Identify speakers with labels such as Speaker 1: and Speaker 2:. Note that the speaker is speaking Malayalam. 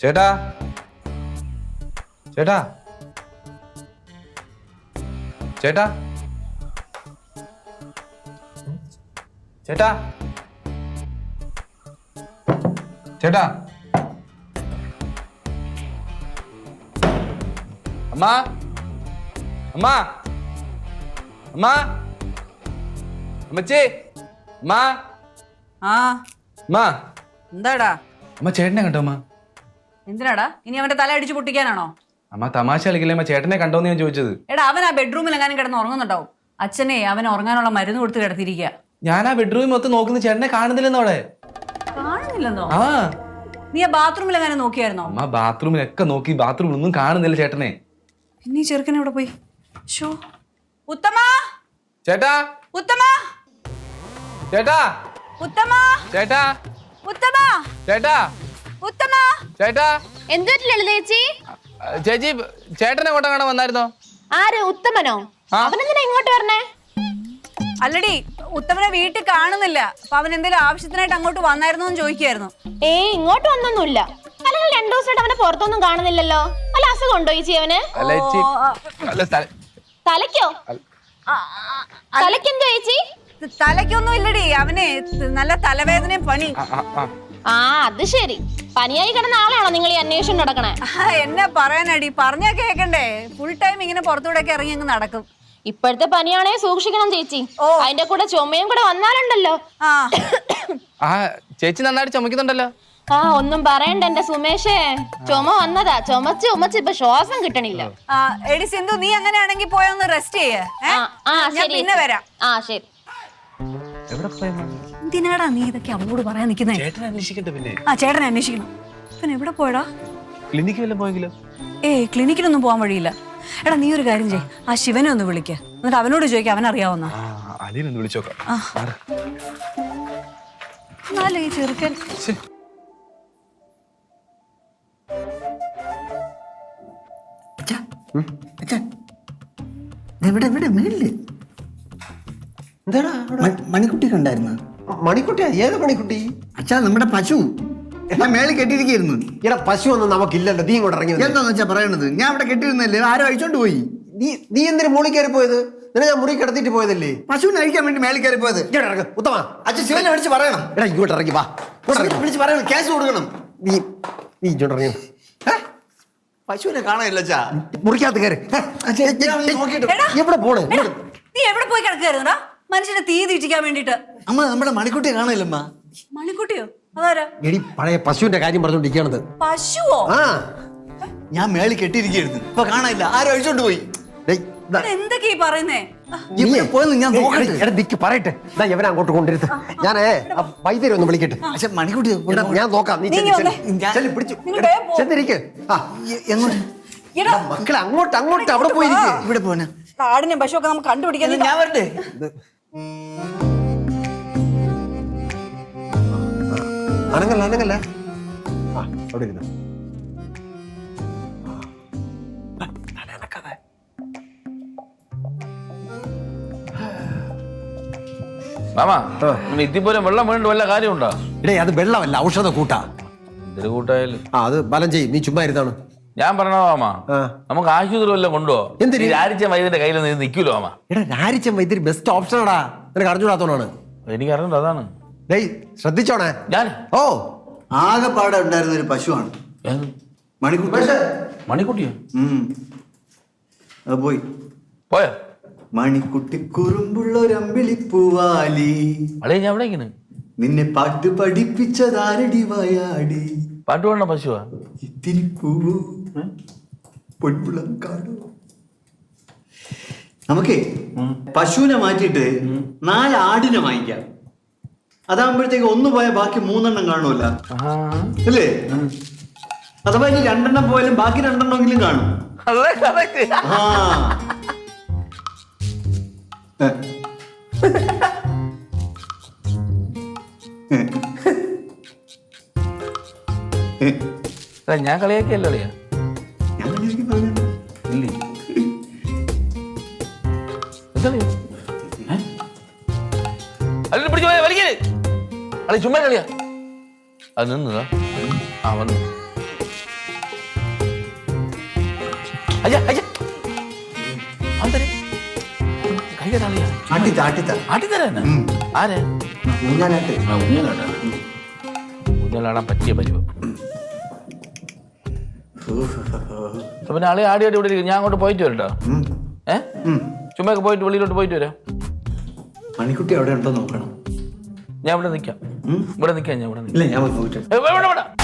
Speaker 1: ചേട്ടാ. ചേട്ടാ. ചേട്ടാ. ചേട്ടാ. ചേട്ടാ. അമ്മ. അമ്മ. അമ്മ. അമ്മച്ചി. അമ്മ.
Speaker 2: ആ.
Speaker 1: അമ്മ.
Speaker 2: എന്താടാ?
Speaker 1: അമ്മ ചേട്ടനെ കണ്ടോ അമ്മ?
Speaker 2: എന്തിനാടാ? ഇനി അവന്റെ തല അടിച്ചു പൊട്ടിക്കാനാണോ?
Speaker 1: അമ്മ തമാശ കളിക്കില്ലേ അമ്മ? ചേട്ടനെ കണ്ടോന്ന് ഞാൻ ചോദിച്ചത്.
Speaker 2: എടാ അവൻ ആ ബെഡ്റൂമിൽ എങ്ങാനും കിടന്ന് ഉറങ്ങുന്നുണ്ടാവും. അച്ഛനെ അവൻ ഉറങ്ങാനുള്ള മരുന്ന് കൊടുത്ത് കിടത്തിരിക്കുക
Speaker 1: ഞാൻ ആ ബെഡ്റൂമിൽ മൊത്തം നോക്കുന്ന ചേട്ടനെ കാണുന്നില്ലെന്നോ അവിടെ
Speaker 2: കാണുന്നില്ലെന്നോ?
Speaker 1: ആ.
Speaker 2: നീ ആ ബാത്റൂമിൽ എങ്ങനെ നോക്കിയായിരുന്നോ?
Speaker 1: അമ്മ ബാത്റൂമിലൊക്കെ നോക്കി ബാത്റൂമിൽ ഒന്നും കാണുന്നില്ല ചേട്ടനെ.
Speaker 2: പിന്നെ ഈ ചെറുക്കൻ എവിടെ പോയി? ഷോ ഉത്തമ!
Speaker 1: ചേട്ടാ!
Speaker 2: ഉത്തമ!
Speaker 1: ചേട്ടാ!
Speaker 2: ഉത്തമ!
Speaker 1: ചേട്ടാ!
Speaker 2: ഉത്തമ!
Speaker 1: ചേട്ടാ!
Speaker 2: ഉത്തമ.
Speaker 1: ചേട്ടാ.
Speaker 3: എന്തുപറ്റില്ല ചേച്ചി?
Speaker 1: ചേച്ചി ചേട്ടനെ കൊണ്ട കാണാൻ വന്നായിരുന്നോ?
Speaker 3: ആര്? ഉത്തമനോ. അവനെന്തിനാ ഇങ്ങോട്ട് വരണേ?
Speaker 2: അല്ലടി ഉത്തമനെ വീട്ടിൽ കാണുന്നില്ല. അപ്പൊ അവൻ എന്തെങ്കിലും ആവശ്യത്തിനായിട്ട് അങ്ങോട്ട് വന്നായിരുന്നു എന്ന് ചോദിക്കായിരുന്നു
Speaker 3: ഏ ഇങ്ങോട്ട് വന്നൊന്നുമില്ല. അല്ലെങ്കിൽ രണ്ടു ദിവസമായിട്ട് അവനെ പുറത്തൊന്നും കാണുന്നില്ലല്ലോ. അല്ല അസുഖം ഉണ്ടോ ചേച്ചി അവന് തലയ്ക്കോ? തലയ്ക്കെന്തോ ചേച്ചി?
Speaker 2: തലയ്ക്കൊന്നും ഇല്ലടി അവനെ നല്ല തലവേദനയും പണി
Speaker 1: ആ,
Speaker 3: അത് ശരി. പനിയായി കിടന്ന ആളാണോ നിങ്ങൾ ഈ അന്വേഷണം നടക്കണേ?
Speaker 2: എന്നെ പറയാനടി. പറഞ്ഞാ കേക്കണ്ടേ. ഫുൾ ടൈം ഇങ്ങനെ പുറത്തൂടെ ഒക്കെ ഇറങ്ങി അങ്ങ് നടക്കും.
Speaker 3: ഇപ്പോഴത്തെ പനിയാണേ സൂക്ഷിക്കണം ചേച്ചി.
Speaker 2: ഓ.
Speaker 3: അതിന്റെ കൂടെ ചുമയും കൂടെ വന്നാലുണ്ടല്ലോ.
Speaker 2: ആ.
Speaker 1: ആ ചേച്ചി നന്നായിട്ട് ചുമക്കുന്നുണ്ടല്ലോ
Speaker 3: ആ ഒന്നും പറയണ്ട എന്റെ സുമേഷേ. ചുമ വന്നതാ. ചുമച്ച് ചുമച്ച് ഇപ്പൊ ശ്വാസം കിട്ടണില്ല.
Speaker 2: ആ, എടി സിന്ധു നീ അങ്ങനെയാണെങ്കിൽ പോയൊന്ന് റെസ്റ്റ് ചെയ്യേ.
Speaker 3: ആ ശരി
Speaker 2: പിന്നെ വരാം.
Speaker 3: ആ ശരി.
Speaker 1: എവിടെ പോയ
Speaker 2: എന്തിനാടാ നീ ഇതൊക്കെ അവളോട് പറയാൻ നിൽക്കുന്നേ?
Speaker 1: ചേട്ടനെ അന്വേഷിക്കട്ടെ പിന്നെ.
Speaker 2: ആ ചേട്ടനെ അന്വേഷിക്കണം. പിന്നെ എവിടെ പോയടാ?
Speaker 1: ക്ലിനിക്കിൽ വല്ലതും പോയെങ്കിലോ?
Speaker 2: ഏയ് ക്ലിനിക്കിലൊന്നും പോകാൻ വഴിയില്ല. എടാ നീ ഒരു കാര്യം ചെയ് ആ ശിവനെ ഒന്ന് വിളിക്ക. എന്നിട്ട് അവനോട് ചോദിക്കാം അവൻ
Speaker 1: ആ അലീനൊന്ന് വിളിച്ചോക്കാം.
Speaker 2: എന്നാലും ഈ ചെറുക്കൻ
Speaker 4: എവിടെ എവിടെ മേളിൽ.
Speaker 5: എന്താടാ?
Speaker 4: മണിക്കുട്ടി കണ്ടായിരുന്നു?
Speaker 5: മണിക്കുട്ടിയാ? ഏത് മണിക്കുട്ടി?
Speaker 4: അച്ഛാ നമ്മുടെ പശു. എന്നാ മേളിൽ കെട്ടിയിരിക്കുന്നു.
Speaker 5: എടാ പശു ഒന്നും നമുക്കില്ലല്ലോ. നീ ഇങ്ങോട്ട് ഇറങ്ങി വന്നേ.
Speaker 4: എന്താന്ന് വെച്ചാ പറയണത്? ഞാൻ അവിടെ കെട്ടിയിരുന്നല്ലേ ആരും അഴിച്ചോണ്ട് പോയി.
Speaker 5: നീ നീ എന്തിനു മുകളിൽ കയറി പോയത്? നിന്നെ ഞാൻ മുറി കിടത്തിട്ട് പോയതല്ലേ?
Speaker 4: പശുവിനെ അഴിക്കാൻ വേണ്ടി മേളിൽ കയറി പോയത്.
Speaker 5: ഇറങ്ങ് ഉത്തമ.
Speaker 4: അച്ഛൻ ശിവനെ വിളിച്ച് പറയണം.
Speaker 5: എടാ ഇങ്ങോട്ട് ഇറങ്ങി വാ.
Speaker 4: വിളിച്ച് പറയണം. കേസ് കൊടുക്കണം.
Speaker 5: നീ നീ ഇങ്ങോട്ട് ഇറങ്ങി?
Speaker 4: പശുവിനെ കാണാനില്ല അച്ഛാ.
Speaker 5: മുറിക്കകത്ത് കയറി. എവിടെ പോണേ?
Speaker 2: നീ എവിടെ പോയി കിടക്കായിരുന്നടാ മനുഷ്യനെ തീ തീറ്റിക്കാൻ വേണ്ടിട്ട്
Speaker 4: അമ്മ നമ്മുടെ മണിക്കുട്ടിയെ കാണില്ലമ്മ
Speaker 2: മണിക്കുട്ടിയോ? അതാരാ?
Speaker 5: എടി പഴയ പശുവിന്റെ കാര്യം പറഞ്ഞോണ്ടിരിക്കണത്
Speaker 2: പശുവോ?
Speaker 5: ആ.
Speaker 4: ഞാൻ മേളിൽ കെട്ടിയിരിക്കുന്നു ഇപ്പൊ കാണാനില്ല. ആരും അഴിച്ചോണ്ട് പോയി.
Speaker 5: ഡേയ്, ദാ,
Speaker 2: എന്തൊക്കെയാ ഈ പറയുന്നേ?
Speaker 4: ഇവിടെ പോയെന്ന് ഞാൻ നോക്കട്ടെ.
Speaker 5: എടാ, പറയട്ടെ. ഇവനെ അങ്ങോട്ട് കൊണ്ടിരുത്ത് ഞാനേ ആ വൈദ്യരെ ഒന്ന് വിളിക്കട്ടെ.
Speaker 4: പക്ഷെ മണിക്കുട്ടി
Speaker 5: എടാ, ഞാൻ നോക്കാം. നീ
Speaker 2: നീ
Speaker 5: ചെല്ല്,
Speaker 2: വന്നേ.
Speaker 5: ചെല്ല്. ചെല്ല്, പിടിച്ചു.
Speaker 2: നിങ്ങൾ വേഗം പോ.
Speaker 5: ചെന്നിരിക്ക്. ആ.
Speaker 4: എങ്ങോട്ട്?
Speaker 2: എടാ.
Speaker 5: മക്കളെ അങ്ങോട്ട് അങ്ങോട്ട് അവിടെ പോയിരിക്കും.
Speaker 4: ഇവിടെ പോനാ
Speaker 2: ആടിനെ പശുവൊക്കെ നമുക്ക് കണ്ടുപിടിക്കാൻ
Speaker 4: ഞാൻ വരട്ടെ.
Speaker 5: അനങ്ങല്ല അനങ്ങല്ല. ആ അവിടെ ഇരുന്നു.
Speaker 6: മാമാ ഇത്തിപ്പോലും വെള്ളം വേണ്ട വല്ല കാര്യമുണ്ടോ?
Speaker 5: ഇടേ അത് വെള്ളമല്ല ഔഷധ കൂട്ടാ.
Speaker 6: എന്തൊരു കൂട്ടായാലും.
Speaker 5: ആ അത് ബലം ചെയ്യും നീ ചുമ്മാ ഇരുന്നാണ്.
Speaker 6: ഞാൻ പറഞ്ഞോ മാമാ. നമുക്ക് ആശുപത്രി വല്ലതും കൊണ്ടുപോ.
Speaker 5: എന്തിന്?
Speaker 6: രാരിച്ച വൈദ്യന്റെ കയ്യിൽ നിന്ന് നിൽക്കൂലോ മാമാ.
Speaker 5: എടാ രാരിച്ച വൈദ്യര് ബെസ്റ്റ് ഓപ്ഷനാടാ നിനക്ക് അറിഞ്ഞൂടാത്തോണാണ്
Speaker 6: എനിക്ക് അറിയണ്ട അതാണ്.
Speaker 5: ഡേയ് ശ്രദ്ധിച്ചോണേ.
Speaker 6: ഞാൻ?
Speaker 5: ഓ.
Speaker 4: ആകെപ്പാടെ ഉണ്ടായിരുന്ന ഒരു പശുവാണ്? മണിക്കുട്ടി.
Speaker 6: മണിക്കുട്ടിയോ?
Speaker 4: പോയി.
Speaker 6: പോയോ?
Speaker 4: മണിക്കുട്ടി കുറുമ്പുള്ള ഒരു അമ്പിളിപ്പൂവാലി.
Speaker 6: അളേ ഞാൻ എവിടെ ഇങ്ങനെ
Speaker 4: നിന്നെ പാട്ട് പഠിപ്പിച്ചതാരടി വായാടി.
Speaker 6: പാട്ട് വേണ്ട പശുവാ?
Speaker 4: ഇത്തിരി പൂവു പൊൻപുളം കാടു നമുക്കേ പശുവിനെ മാറ്റിയിട്ട് നാല് ആടിനെ വാങ്ങിക്കാം. അതാകുമ്പോഴത്തേക്ക് ഒന്ന് പോയ ബാക്കി മൂന്നെണ്ണം കാണുമല്ല. അല്ലേ? അഥവാ ഇനി രണ്ടെണ്ണം പോയാലും ബാക്കി രണ്ടെണ്ണമെങ്കിലും കാണും. ആ.
Speaker 6: ഞാൻ കളിയാക്കിയല്ലോ അളിയാ. അല്ല പിടിച്ചു പോയാ വലിക്കൽ അളി ചുമ്മാ കളിയാ. അത് നിന്നതാ ആ വന്നു. അയ്യ അയ്യ. ആന്തരെ. കൈകടാളിയാ
Speaker 4: ആട്ടിത്ത ആട്ടിത്ത
Speaker 6: ആട്ടിത്തരാനാ ആരെ?
Speaker 4: ഊഞ്ഞാലാട്ട്.
Speaker 6: ആ ഊഞ്ഞാലാട്ടാ. ഊഞ്ഞാലാടാൻ പറ്റിയ പരിവം. അപ്പൊ പിന്നെ ആളെ ആടി ആടി ഇവിടെ ഇരിക്കും. ഞാൻ അങ്ങോട്ട് പോയിട്ട് വരട്ടോ.
Speaker 4: ഉം.
Speaker 6: ചുമ്മാ പോയിട്ട് വെളിയിലോട്ട് പോയിട്ട് വരാം.
Speaker 4: മണിക്കുട്ടി അവിടെ ഉണ്ടോ നോക്കണം.
Speaker 6: ഞാൻ ഇവിടെ നിൽക്കാം. ഇവിടെ നിൽക്കാം ഞാൻ ഇവിടെ നിൽക്കാം
Speaker 4: ഇല്ല ഞാൻ പോയി